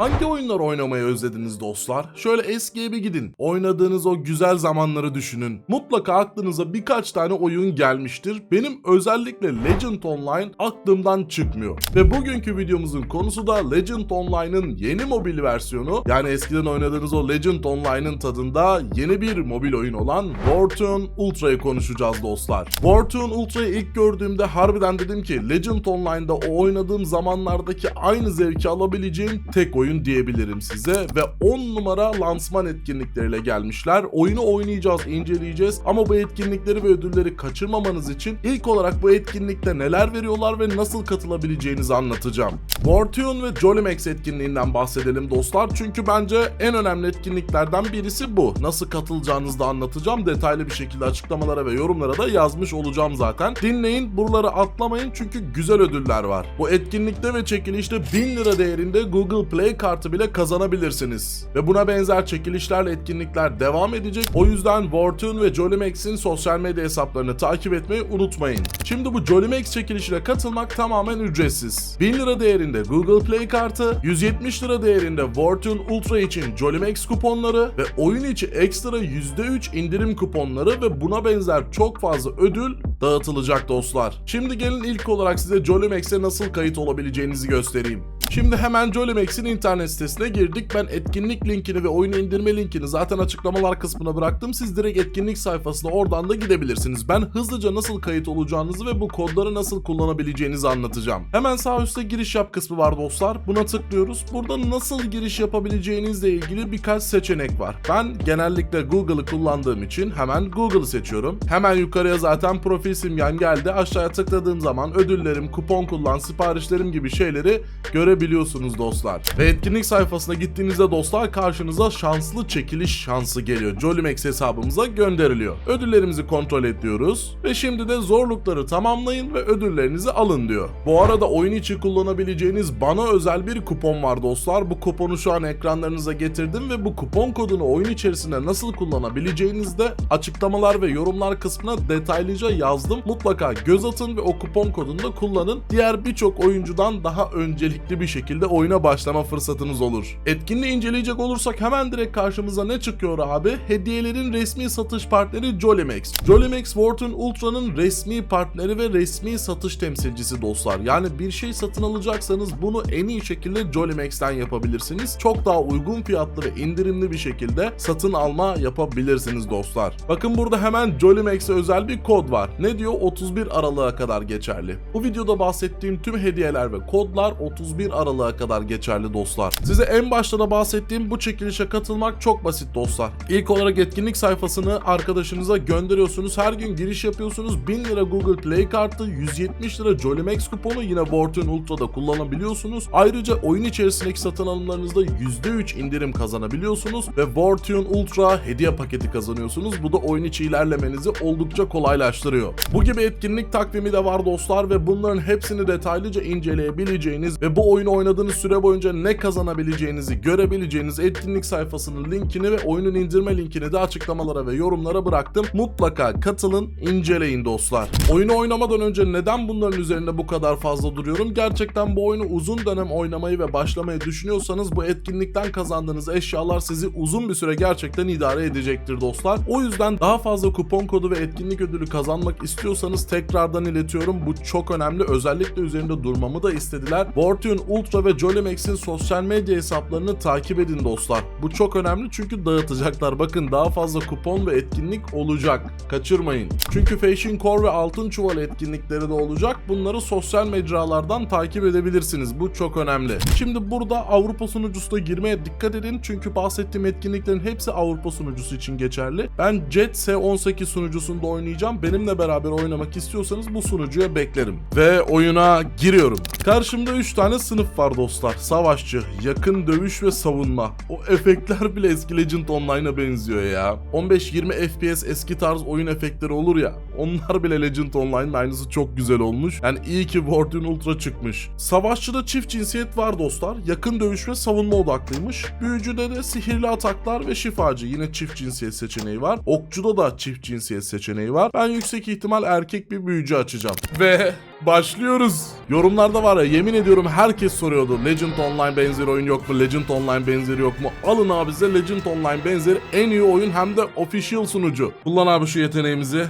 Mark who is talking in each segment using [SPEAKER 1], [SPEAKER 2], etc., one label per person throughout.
[SPEAKER 1] Hangi oyunlar oynamayı özlediniz dostlar? Şöyle eskiye bir gidin. Oynadığınız o güzel zamanları düşünün. Mutlaka aklınıza birkaç tane oyun gelmiştir. Benim özellikle Legend Online aklımdan çıkmıyor. Ve bugünkü videomuzun konusu da Legend Online'ın yeni mobil versiyonu. Yani eskiden oynadığınız o Legend Online'ın tadında yeni bir mobil oyun olan Wartune Ultra'yı konuşacağız dostlar. Wartune Ultra'yı ilk gördüğümde harbiden dedim ki Legend Online'da o oynadığım zamanlardaki aynı zevki alabileceğim tek oyun diyebilirim size ve 10 numara lansman etkinlikleriyle gelmişler. Oyunu oynayacağız, inceleyeceğiz ama bu etkinlikleri ve ödülleri kaçırmamanız için ilk olarak bu etkinlikte neler veriyorlar ve nasıl katılabileceğinizi anlatacağım. Wartune ve Jolimax etkinliğinden bahsedelim dostlar çünkü bence en önemli etkinliklerden birisi bu. Nasıl katılacağınızı da anlatacağım. Detaylı bir şekilde açıklamalara ve yorumlara da yazmış olacağım zaten. Dinleyin, buraları atlamayın çünkü güzel ödüller var. Bu etkinlikte ve çekilişte 1000 lira değerinde Google Play kartı bile kazanabilirsiniz. Ve buna benzer çekilişlerle etkinlikler devam edecek. O yüzden Wartune ve Jolimax'in sosyal medya hesaplarını takip etmeyi unutmayın. Şimdi bu Jolimax çekilişine katılmak tamamen ücretsiz. 1000 lira değerinde Google Play kartı, 170 lira değerinde Wartune Ultra için Jolimax kuponları ve oyun içi ekstra %3 indirim kuponları ve buna benzer çok fazla ödül dağıtılacak dostlar. Şimdi gelin ilk olarak size Jolimax'e nasıl kayıt olabileceğinizi göstereyim. Şimdi hemen Jolimax'in internet sitesine girdik. Ben etkinlik linkini ve oyunu indirme linkini zaten açıklamalar kısmına bıraktım. Siz direkt etkinlik sayfasına oradan da gidebilirsiniz. Ben hızlıca nasıl kayıt olacağınızı ve bu kodları nasıl kullanabileceğinizi anlatacağım. Hemen sağ üstte giriş yap kısmı var dostlar. Buna tıklıyoruz. Burada nasıl giriş yapabileceğinizle ilgili birkaç seçenek var. Ben genellikle Google'ı kullandığım için hemen Google'ı seçiyorum. Hemen yukarıya zaten profil simgem geldi. Aşağıya tıkladığım zaman ödüllerim, kupon kullan, siparişlerim gibi şeyleri görebiliyorsunuz dostlar. Ve etkinlik sayfasına gittiğinizde dostlar karşınıza şanslı çekiliş şansı geliyor. Jolimax hesabımıza gönderiliyor. Ödüllerimizi kontrol ediyoruz ve şimdi de zorlukları tamamlayın ve ödüllerinizi alın diyor. Bu arada oyun içi kullanabileceğiniz bana özel bir kupon var dostlar. Bu kuponu şu an ekranlarınıza getirdim ve bu kupon kodunu oyun içerisinde nasıl kullanabileceğinizi de açıklamalar ve yorumlar kısmına detaylıca yazdım. Mutlaka göz atın ve o kupon kodunu da kullanın. Diğer birçok oyuncudan daha öncelikli bir şekilde oyuna başlama fırsatınız olur. Etkinliği inceleyecek olursak hemen direkt karşımıza ne çıkıyor abi? Hediyelerin resmi satış partneri Jolimax. Jolimax Wartune Ultra'nın resmi partneri ve resmi satış temsilcisi dostlar. Yani bir şey satın alacaksanız bunu en iyi şekilde Jolimax'ten yapabilirsiniz. Çok daha uygun fiyatlı ve indirimli bir şekilde satın alma yapabilirsiniz dostlar. Bakın burada hemen Jolimax'e özel bir kod var. Ne diyor? 31 Aralık'a kadar geçerli. Bu videoda bahsettiğim tüm hediyeler ve kodlar 31 Aralık'a kadar geçerli dostlar. Size en başta da bahsettiğim bu çekilişe katılmak çok basit dostlar. İlk olarak etkinlik sayfasını arkadaşınıza gönderiyorsunuz. Her gün giriş yapıyorsunuz. 1000 lira Google Play kartı, 170 lira Jolimax kuponu yine Wartune Ultra'da kullanabiliyorsunuz. Ayrıca oyun içerisindeki satın alımlarınızda %3 indirim kazanabiliyorsunuz ve Wartune Ultra hediye paketi kazanıyorsunuz. Bu da oyun içi ilerlemenizi oldukça kolaylaştırıyor. Bu gibi etkinlik takvimi de var dostlar ve bunların hepsini detaylıca inceleyebileceğiniz ve bu oyunu oynadığınız süre boyunca ne kazanabileceğinizi görebileceğiniz etkinlik sayfasının linkini ve oyunun indirme linkini de açıklamalara ve yorumlara bıraktım. Mutlaka katılın, inceleyin dostlar. Oyunu oynamadan önce neden bunların üzerinde bu kadar fazla duruyorum? Gerçekten bu oyunu uzun dönem oynamayı ve başlamayı düşünüyorsanız bu etkinlikten kazandığınız eşyalar sizi uzun bir süre gerçekten idare edecektir dostlar. O yüzden daha fazla kupon kodu ve etkinlik ödülü kazanmak istiyorsanız tekrardan iletiyorum. Bu çok önemli. Özellikle üzerinde durmamı da istediler. Wartune Ultra ve Jolimax'in sosyal medya hesaplarını takip edin dostlar. Bu çok önemli çünkü dağıtacaklar. Bakın daha fazla kupon ve etkinlik olacak. Kaçırmayın. Çünkü Fashion Core ve Altın Çuval etkinlikleri de olacak. Bunları sosyal mecralardan takip edebilirsiniz. Bu çok önemli. Şimdi burada Avrupa sunucusuna girmeye dikkat edin. Çünkü bahsettiğim etkinliklerin hepsi Avrupa sunucusu için geçerli. Ben Jet S18 sunucusunda oynayacağım. Benimle beraber oynamak istiyorsanız bu sunucuya beklerim. Ve oyuna giriyorum. Karşımda 3 tane sınıf var dostlar. Savaşçı, yakın dövüş ve savunma. O efektler bile eski Legend Online'a benziyor ya. 15-20 FPS eski tarz oyun efektleri olur ya. Onlar bile Legend Online'ın aynısı çok güzel olmuş. Yani iyi ki Wartune Ultra çıkmış. Savaşçıda çift cinsiyet var dostlar. Yakın dövüş ve savunma odaklıymış. Büyücüde de sihirli ataklar ve şifacı. Yine çift cinsiyet seçeneği var. Okçuda da çift cinsiyet seçeneği var. Ben yüksek ihtimal erkek bir büyücü açacağım. Ve başlıyoruz. Yorumlarda var ya yemin ediyorum herkes soruyordu. Legend Online benzeri oyun yok mu? Legend Online benzeri yok mu? Alın abi size Legend Online benzeri en iyi oyun hem de official sunucu. Kullan abi şu yeteneğimizi.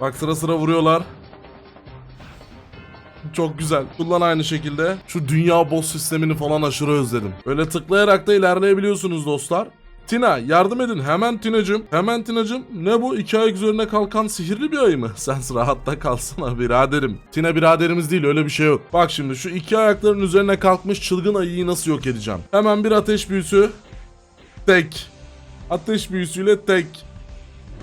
[SPEAKER 1] Bak sıra sıra vuruyorlar. Çok güzel. Kullan aynı şekilde. Şu dünya boss sistemini falan aşırı özledim. Öyle tıklayarak da ilerleyebiliyorsunuz dostlar. Tina yardım edin hemen Tina'cım. Hemen Tina'cım. Ne bu? İki ayak üzerine kalkan sihirli bir ayı mı? Sen rahatta kalsana biraderim. Tina biraderimiz değil öyle bir şey yok. Bak şimdi şu iki ayakların üzerine kalkmış çılgın ayıyı nasıl yok edeceğim? Hemen bir ateş büyüsü. Tek. Ateş büyüsüyle tek.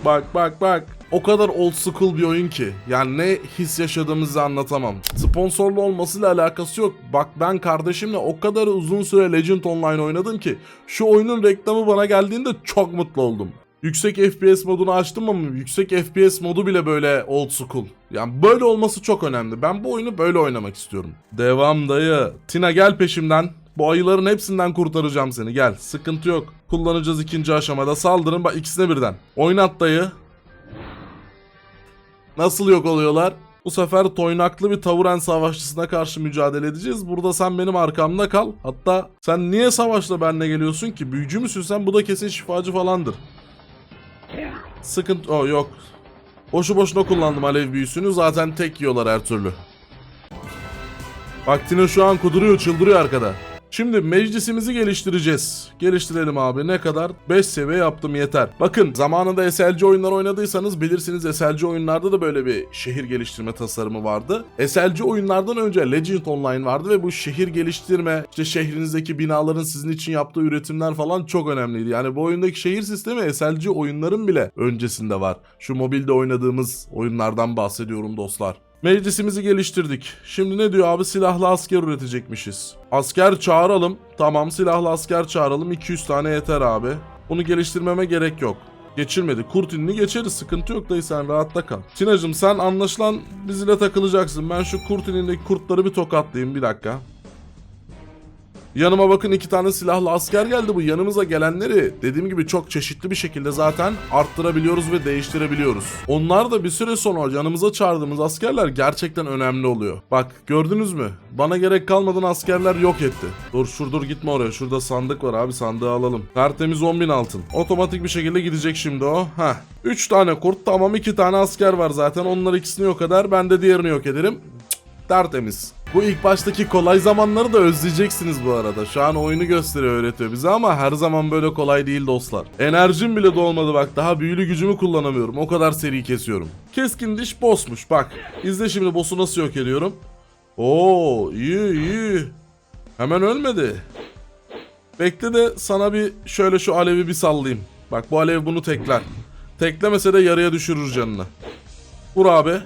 [SPEAKER 1] Bak bak bak. O kadar old school bir oyun ki. Yani ne his yaşadığımızı anlatamam. Sponsorlu olmasıyla alakası yok. Bak ben kardeşimle o kadar uzun süre Legend Online oynadım ki şu oyunun reklamı bana geldiğinde çok mutlu oldum. Yüksek FPS modunu açtım ama yüksek FPS modu bile böyle old school. Yani böyle olması çok önemli. Ben bu oyunu böyle oynamak istiyorum. Devam dayı. Tina gel peşimden. Bu ayıların hepsinden kurtaracağım seni. Gel. Sıkıntı yok. Kullanacağız ikinci aşamada. Saldırın bak ikisine birden. Oynat dayı. Nasıl yok oluyorlar? Bu sefer toynaklı bir tavuren savaşçısına karşı mücadele edeceğiz. Burada sen benim arkamda kal. Hatta sen niye savaşla benimle geliyorsun ki? Büyücü müsün sen? Bu da kesin şifacı falandır. Sıkıntı... Oh yok. Boşu boşuna kullandım alev büyüsünü. Zaten tek yiyorlar her türlü. Vaktine şu an kuduruyor, çıldırıyor arkada. Şimdi meclisimizi geliştireceğiz. Geliştirelim abi. Ne kadar? 5 seviye yaptım yeter. Bakın zamanında SLC oyunlar oynadıysanız bilirsiniz SLC oyunlarda da böyle bir şehir geliştirme tasarımı vardı. SLC oyunlardan önce Legend Online vardı ve bu şehir geliştirme, işte şehrinizdeki binaların sizin için yaptığı üretimler falan çok önemliydi. Yani bu oyundaki şehir sistemi SLC oyunların bile öncesinde var. Şu mobilde oynadığımız oyunlardan bahsediyorum dostlar. Meclisimizi geliştirdik. Şimdi ne diyor abi? Silahlı asker üretecekmişiz. Asker çağıralım. Tamam silahlı asker çağıralım. 200 tane yeter abi. Bunu geliştirmeme gerek yok. Geçirmedi. Kurtinini geçeriz. Sıkıntı yok dayı sen rahatta kal. Tinacım sen anlaşılan bizle takılacaksın. Ben şu kurtinindeki kurtları bir tokatlayayım. Bir dakika. Yanıma bakın iki tane silahlı asker geldi bu. Yanımıza gelenleri dediğim gibi çok çeşitli bir şekilde zaten arttırabiliyoruz ve değiştirebiliyoruz. Onlar da bir süre sonra yanımıza çağırdığımız askerler gerçekten önemli oluyor. Bak gördünüz mü? Bana gerek kalmadan askerler yok etti. Dur şur dur gitme oraya. Şurada sandık var abi sandığı alalım. Tertemiz 10.000 altın. Otomatik bir şekilde gidecek şimdi o. Heh. 3 tane kurt tamam 2 tane asker var zaten. Onlar ikisini yok eder. Ben de diğerini yok ederim. Cık, tertemiz. Bu ilk baştaki kolay zamanları da özleyeceksiniz bu arada. Şu an oyunu gösteriyor öğretiyor bize ama her zaman böyle kolay değil dostlar. Enerjim bile dolmadı bak daha büyülü gücümü kullanamıyorum. O kadar seri kesiyorum. Keskin diş bossmuş bak. İzle şimdi boss'u nasıl yok ediyorum. Oo iyi iyi. Hemen ölmedi. Bekle de sana bir şöyle şu alevi bir sallayayım. Bak bu alev bunu tekler. Teklemese de yarıya düşürür canını. Vur abi.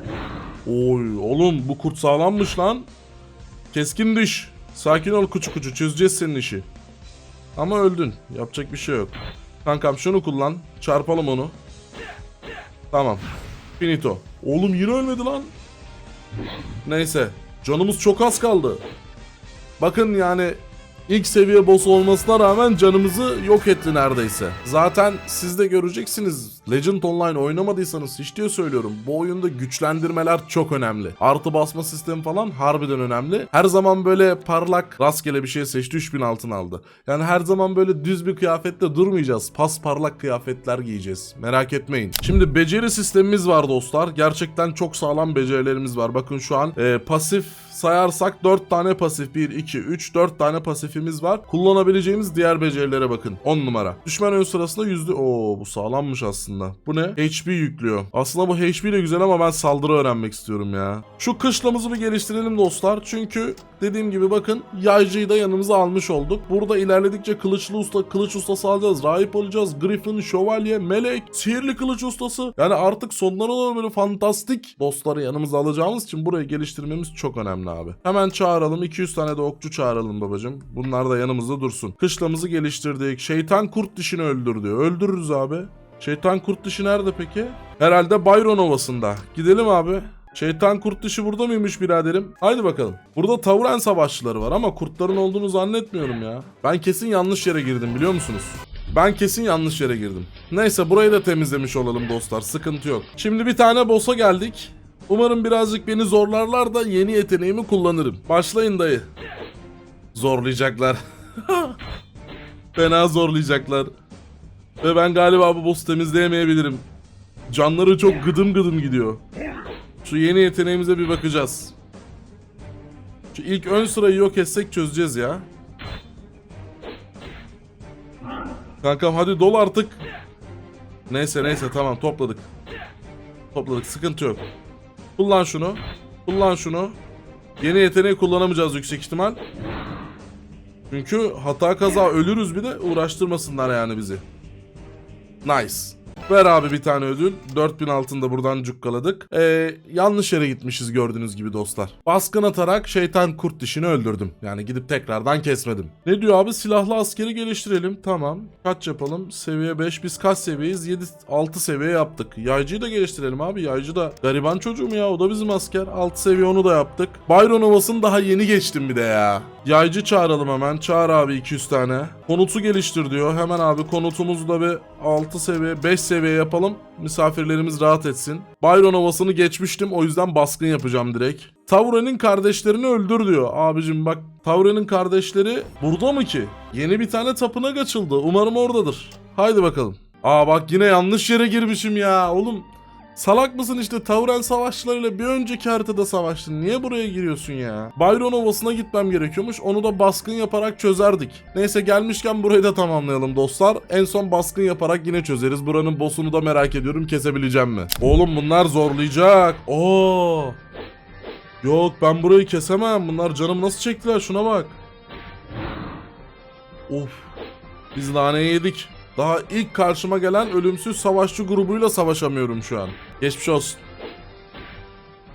[SPEAKER 1] Oy oğlum bu kurt sağlammış lan. Keskin diş. Sakin ol kuçu kuçu çözeceğiz senin işi. Ama öldün. Yapacak bir şey yok. Kankam şunu kullan. Çarpalım onu. Tamam. Finito. Oğlum yine ölmedi lan. Neyse. Canımız çok az kaldı. Bakın yani ilk seviye boss olmasına rağmen canımızı yok etti neredeyse. Zaten siz de göreceksiniz. Legend Online oynamadıysanız hiç diye söylüyorum. Bu oyunda güçlendirmeler çok önemli. Artı basma sistemi falan harbiden önemli. Her zaman böyle parlak rastgele bir şey seçti 3000 altın aldı. Yani her zaman böyle düz bir kıyafette durmayacağız. Pas parlak kıyafetler giyeceğiz. Merak etmeyin. Şimdi beceri sistemimiz var dostlar. Gerçekten çok sağlam becerilerimiz var. Bakın şu an e, pasif sayarsak 4 tane pasif 1, 2, 3, 4 tane pasifimiz var. Kullanabileceğimiz diğer becerilere bakın. 10 numara. Düşman ön sırasında yüzde... Oo bu sağlammış aslında. Bu ne? HP yüklüyor. Aslında bu HP de güzel ama ben saldırı öğrenmek istiyorum ya. Şu kışlamızı bir geliştirelim dostlar. Çünkü dediğim gibi bakın yaycıyı da yanımıza almış olduk. Burada ilerledikçe kılıçlı usta, kılıç ustası alacağız. Rahip olacağız. Griffin, şövalye, melek, sihirli kılıç ustası. Yani artık sonlara doğru böyle fantastik dostları yanımıza alacağımız için burayı geliştirmemiz çok önemli abi. Hemen çağıralım. 200 tane de okçu çağıralım babacım. Bunlar da yanımızda dursun. Kışlamızı geliştirdik. Şeytan kurt dişini öldür diyor. Öldürürüz abi. Şeytan kurt dişi nerede peki? Herhalde Byron Ovası'nda. Gidelim abi. Şeytan kurt dişi burada mıymış biraderim? Haydi bakalım. Burada Tauren savaşçıları var ama kurtların olduğunu zannetmiyorum ya. Ben kesin yanlış yere girdim biliyor musunuz? Ben kesin yanlış yere girdim. Neyse burayı da temizlemiş olalım dostlar. Sıkıntı yok. Şimdi bir tane boss'a geldik. Umarım birazcık beni zorlarlar da yeni yeteneğimi kullanırım. Başlayın dayı. Zorlayacaklar. Fena zorlayacaklar. Ve ben galiba bu boss'u temizleyemeyebilirim. Canları çok gıdım gıdım gidiyor. Şu yeni yeteneğimize bir bakacağız. Şu ilk ön sırayı yok etsek çözeceğiz ya. Kankam hadi dol artık. Neyse neyse tamam topladık. Topladık sıkıntı yok. Kullan şunu. Kullan şunu. Yeni yeteneği kullanamayacağız yüksek ihtimal. Çünkü hata kaza ölürüz bir de uğraştırmasınlar yani bizi. Nice. Ver abi bir tane ödül. 4000 altında buradan cukkaladık. Ee, yanlış yere gitmişiz gördüğünüz gibi dostlar. Baskın atarak şeytan kurt dişini öldürdüm. Yani gidip tekrardan kesmedim. Ne diyor abi? Silahlı askeri geliştirelim. Tamam. Kaç yapalım? Seviye 5. Biz kaç seviyeyiz? 7 6 seviye yaptık. Yaycıyı da geliştirelim abi. Yaycı da gariban çocuğum ya. O da bizim asker. 6 seviye onu da yaptık. Byron Ovası'nı daha yeni geçtim bir de ya. Yaycı çağıralım hemen. Çağır abi 200 tane. Konutu geliştir diyor. Hemen abi konutumuzu da bir 6 seviye 5 seviye yapalım. Misafirlerimiz rahat etsin. Byron Ovası'nı geçmiştim. O yüzden baskın yapacağım direkt. Taure'nin kardeşlerini öldür diyor. Abicim bak Taure'nin kardeşleri burada mı ki? Yeni bir tane tapınak açıldı. Umarım oradadır. Haydi bakalım. Aa bak yine yanlış yere girmişim ya. Oğlum Salak mısın işte Tauren savaşçılarıyla bir önceki haritada savaştın. Niye buraya giriyorsun ya? Byron Ovası'na gitmem gerekiyormuş. Onu da baskın yaparak çözerdik. Neyse gelmişken burayı da tamamlayalım dostlar. En son baskın yaparak yine çözeriz. Buranın boss'unu da merak ediyorum kesebileceğim mi? Oğlum bunlar zorlayacak. Oo. Yok ben burayı kesemem. Bunlar canım nasıl çektiler şuna bak. Of. Biz naneyi yedik. Daha ilk karşıma gelen ölümsüz savaşçı grubuyla savaşamıyorum şu an. Geçmiş olsun.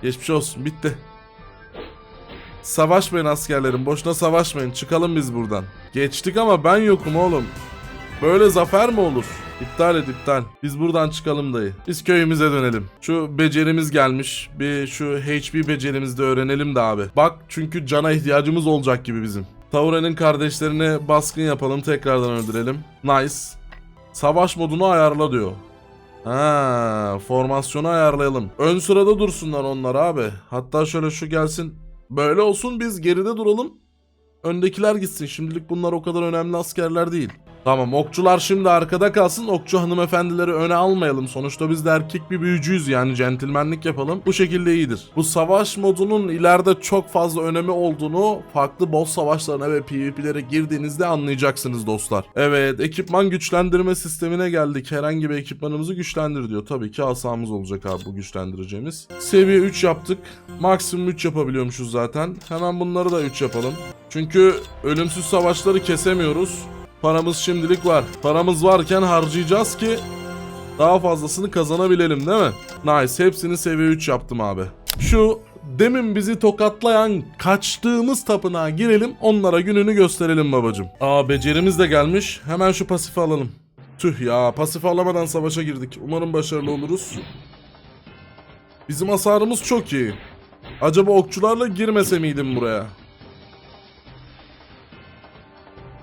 [SPEAKER 1] Geçmiş olsun. Bitti. Savaşmayın askerlerim. Boşuna savaşmayın. Çıkalım biz buradan. Geçtik ama ben yokum oğlum. Böyle zafer mi olur? İptal et iptal. Biz buradan çıkalım dayı. Biz köyümüze dönelim. Şu becerimiz gelmiş. Bir şu HP becerimizi de öğrenelim de abi. Bak çünkü cana ihtiyacımız olacak gibi bizim. Taure'nin kardeşlerini baskın yapalım tekrardan öldürelim. Nice. Savaş modunu ayarla diyor. Ha, formasyonu ayarlayalım. Ön sırada dursunlar onlar abi. Hatta şöyle şu gelsin. Böyle olsun biz geride duralım. Öndekiler gitsin. Şimdilik bunlar o kadar önemli askerler değil. Tamam okçular şimdi arkada kalsın. Okçu hanımefendileri öne almayalım. Sonuçta biz de erkek bir büyücüyüz yani centilmenlik yapalım. Bu şekilde iyidir. Bu savaş modunun ileride çok fazla önemi olduğunu farklı boss savaşlarına ve PvP'lere girdiğinizde anlayacaksınız dostlar. Evet ekipman güçlendirme sistemine geldik. Herhangi bir ekipmanımızı güçlendir diyor. Tabii ki asamız olacak abi bu güçlendireceğimiz. Seviye 3 yaptık. Maksimum 3 yapabiliyormuşuz zaten. Hemen bunları da 3 yapalım. Çünkü ölümsüz savaşları kesemiyoruz. Paramız şimdilik var. Paramız varken harcayacağız ki daha fazlasını kazanabilelim değil mi? Nice. Hepsini seviye 3 yaptım abi. Şu demin bizi tokatlayan kaçtığımız tapınağa girelim. Onlara gününü gösterelim babacım. Aa becerimiz de gelmiş. Hemen şu pasifi alalım. Tüh ya pasif alamadan savaşa girdik. Umarım başarılı oluruz. Bizim hasarımız çok iyi. Acaba okçularla girmese miydim buraya?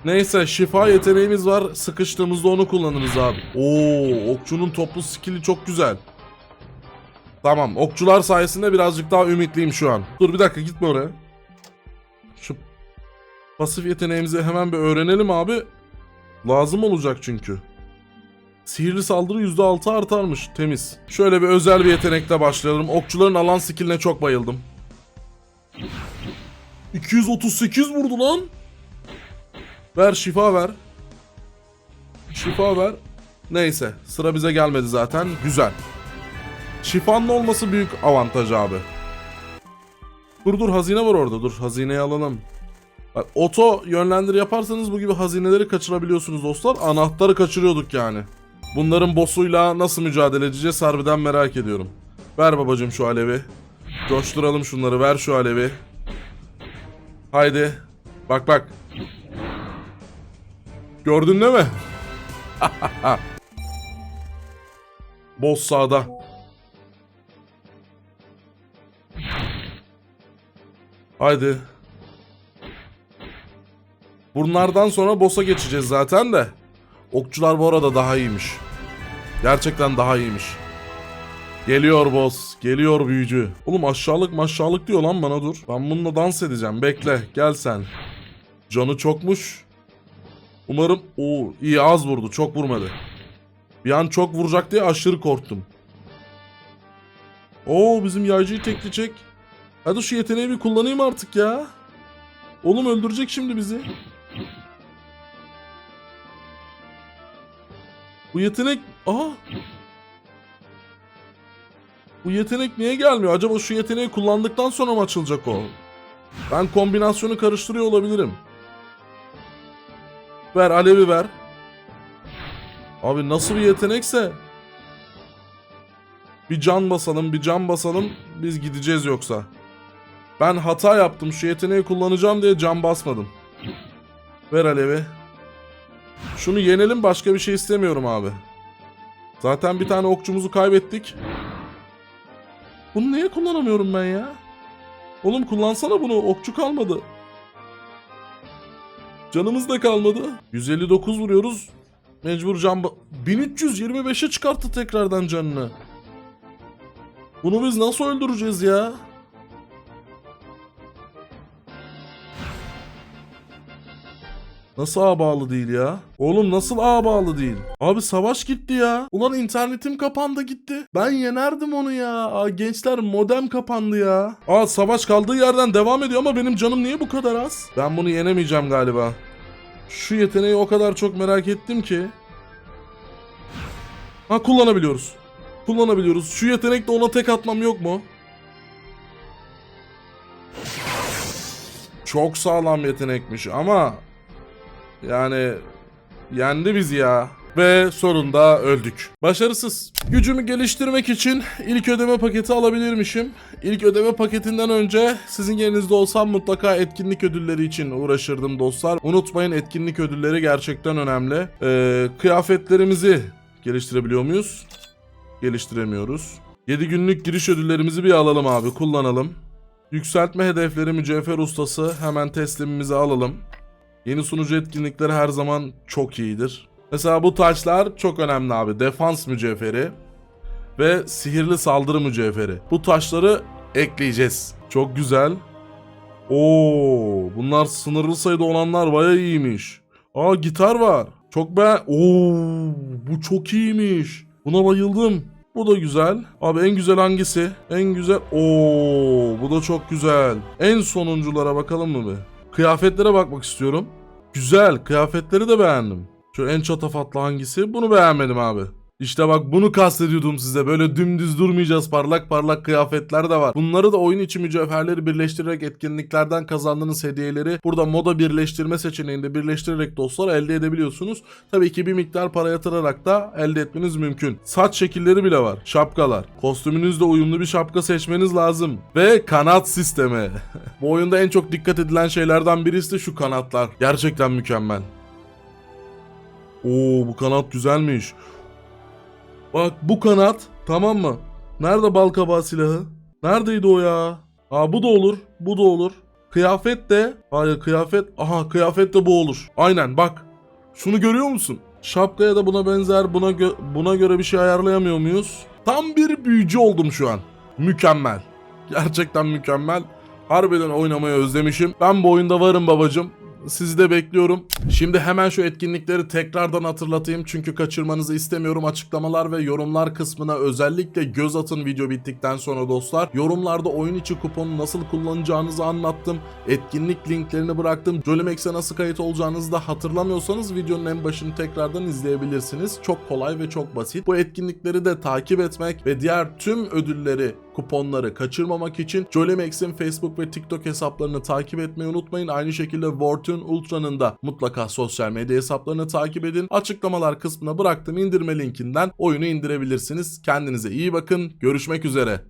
[SPEAKER 1] Neyse şifa yeteneğimiz var. Sıkıştığımızda onu kullanırız abi. Oo, okçunun toplu skill'i çok güzel. Tamam, okçular sayesinde birazcık daha ümitliyim şu an. Dur bir dakika gitme oraya. Şu pasif yeteneğimizi hemen bir öğrenelim abi. Lazım olacak çünkü. Sihirli saldırı %6 artarmış. Temiz. Şöyle bir özel bir yetenekle başlayalım. Okçuların alan skilline çok bayıldım. 238 vurdu lan. Ver şifa ver. Şifa ver. Neyse sıra bize gelmedi zaten. Güzel. Şifanın olması büyük avantaj abi. Dur dur hazine var orada dur hazineyi alalım. Bak oto yönlendir yaparsanız bu gibi hazineleri kaçırabiliyorsunuz dostlar. Anahtarı kaçırıyorduk yani. Bunların boss'uyla nasıl mücadele edeceğiz harbiden merak ediyorum. Ver babacım şu alevi. Coşturalım şunları ver şu alevi. Haydi. Bak bak. Gördün değil mi? Boss sağda. Haydi. Bunlardan sonra boss'a geçeceğiz zaten de. Okçular bu arada daha iyiymiş. Gerçekten daha iyiymiş. Geliyor boss. Geliyor büyücü. Oğlum aşağılık maşağılık diyor lan bana dur. Ben bununla dans edeceğim. Bekle. Gel sen. Canı çokmuş. Umarım... Oo iyi az vurdu. Çok vurmadı. Bir an çok vuracak diye aşırı korktum. Oo bizim yaycıyı tekleyecek. Hadi şu yeteneği bir kullanayım artık ya. Oğlum öldürecek şimdi bizi. Bu yetenek... Aha! Bu yetenek niye gelmiyor? Acaba şu yeteneği kullandıktan sonra mı açılacak o? Ben kombinasyonu karıştırıyor olabilirim. Ver alevi ver. Abi nasıl bir yetenekse. Bir can basalım, bir can basalım. Biz gideceğiz yoksa. Ben hata yaptım. Şu yeteneği kullanacağım diye can basmadım. Ver alevi. Şunu yenelim başka bir şey istemiyorum abi. Zaten bir tane okçumuzu kaybettik. Bunu niye kullanamıyorum ben ya? Oğlum kullansana bunu. Okçu kalmadı. Canımız da kalmadı. 159 vuruyoruz. Mecbur can... ba- 1325'e çıkarttı tekrardan canını. Bunu biz nasıl öldüreceğiz ya? Nasıl ağ bağlı değil ya? Oğlum nasıl ağ bağlı değil? Abi savaş gitti ya. Ulan internetim kapandı gitti. Ben yenerdim onu ya. Aa, gençler modem kapandı ya. Aa savaş kaldığı yerden devam ediyor ama benim canım niye bu kadar az? Ben bunu yenemeyeceğim galiba. Şu yeteneği o kadar çok merak ettim ki. Ha kullanabiliyoruz. Kullanabiliyoruz. Şu yetenekle ona tek atmam yok mu? Çok sağlam yetenekmiş ama yani yendi bizi ya. Ve sonunda öldük. Başarısız. Gücümü geliştirmek için ilk ödeme paketi alabilirmişim. İlk ödeme paketinden önce sizin yerinizde olsam mutlaka etkinlik ödülleri için uğraşırdım dostlar. Unutmayın etkinlik ödülleri gerçekten önemli. Ee, kıyafetlerimizi geliştirebiliyor muyuz? Geliştiremiyoruz. 7 günlük giriş ödüllerimizi bir alalım abi kullanalım. Yükseltme hedefleri mücevher ustası hemen teslimimizi alalım. Yeni sunucu etkinlikleri her zaman çok iyidir. Mesela bu taşlar çok önemli abi. Defans mücevheri ve sihirli saldırı mücevheri. Bu taşları ekleyeceğiz. Çok güzel. Oo, bunlar sınırlı sayıda olanlar baya iyiymiş. Aa gitar var. Çok be. Oo, bu çok iyiymiş. Buna bayıldım. Bu da güzel. Abi en güzel hangisi? En güzel. Oo, bu da çok güzel. En sonunculara bakalım mı bir? Kıyafetlere bakmak istiyorum. Güzel. Kıyafetleri de beğendim. Şu en çatafatlı hangisi? Bunu beğenmedim abi. İşte bak bunu kastediyordum size. Böyle dümdüz durmayacağız. Parlak parlak kıyafetler de var. Bunları da oyun içi mücevherleri birleştirerek etkinliklerden kazandığınız hediyeleri burada moda birleştirme seçeneğinde birleştirerek dostlar elde edebiliyorsunuz. Tabii ki bir miktar para yatırarak da elde etmeniz mümkün. Saç şekilleri bile var. Şapkalar. Kostümünüzle uyumlu bir şapka seçmeniz lazım. Ve kanat sistemi. Bu oyunda en çok dikkat edilen şeylerden birisi de şu kanatlar. Gerçekten mükemmel. Oo bu kanat güzelmiş. Bak bu kanat tamam mı? Nerede bal silahı? Neredeydi o ya? Aa bu da olur. Bu da olur. Kıyafet de. Hayır kıyafet. Aha kıyafet de bu olur. Aynen bak. Şunu görüyor musun? Şapkaya da buna benzer buna gö- buna göre bir şey ayarlayamıyor muyuz? Tam bir büyücü oldum şu an. Mükemmel. Gerçekten mükemmel. Harbiden oynamayı özlemişim. Ben bu oyunda varım babacım. Sizi de bekliyorum. Şimdi hemen şu etkinlikleri tekrardan hatırlatayım çünkü kaçırmanızı istemiyorum. Açıklamalar ve yorumlar kısmına özellikle göz atın video bittikten sonra dostlar. Yorumlarda oyun içi kuponu nasıl kullanacağınızı anlattım. Etkinlik linklerini bıraktım. Jolimex'e nasıl kayıt olacağınızı da hatırlamıyorsanız videonun en başını tekrardan izleyebilirsiniz. Çok kolay ve çok basit. Bu etkinlikleri de takip etmek ve diğer tüm ödülleri kuponları kaçırmamak için Jolimex'in Facebook ve TikTok hesaplarını takip etmeyi unutmayın. Aynı şekilde Vortun Ultra'nın da mutlaka sosyal medya hesaplarını takip edin. Açıklamalar kısmına bıraktığım indirme linkinden oyunu indirebilirsiniz. Kendinize iyi bakın. Görüşmek üzere.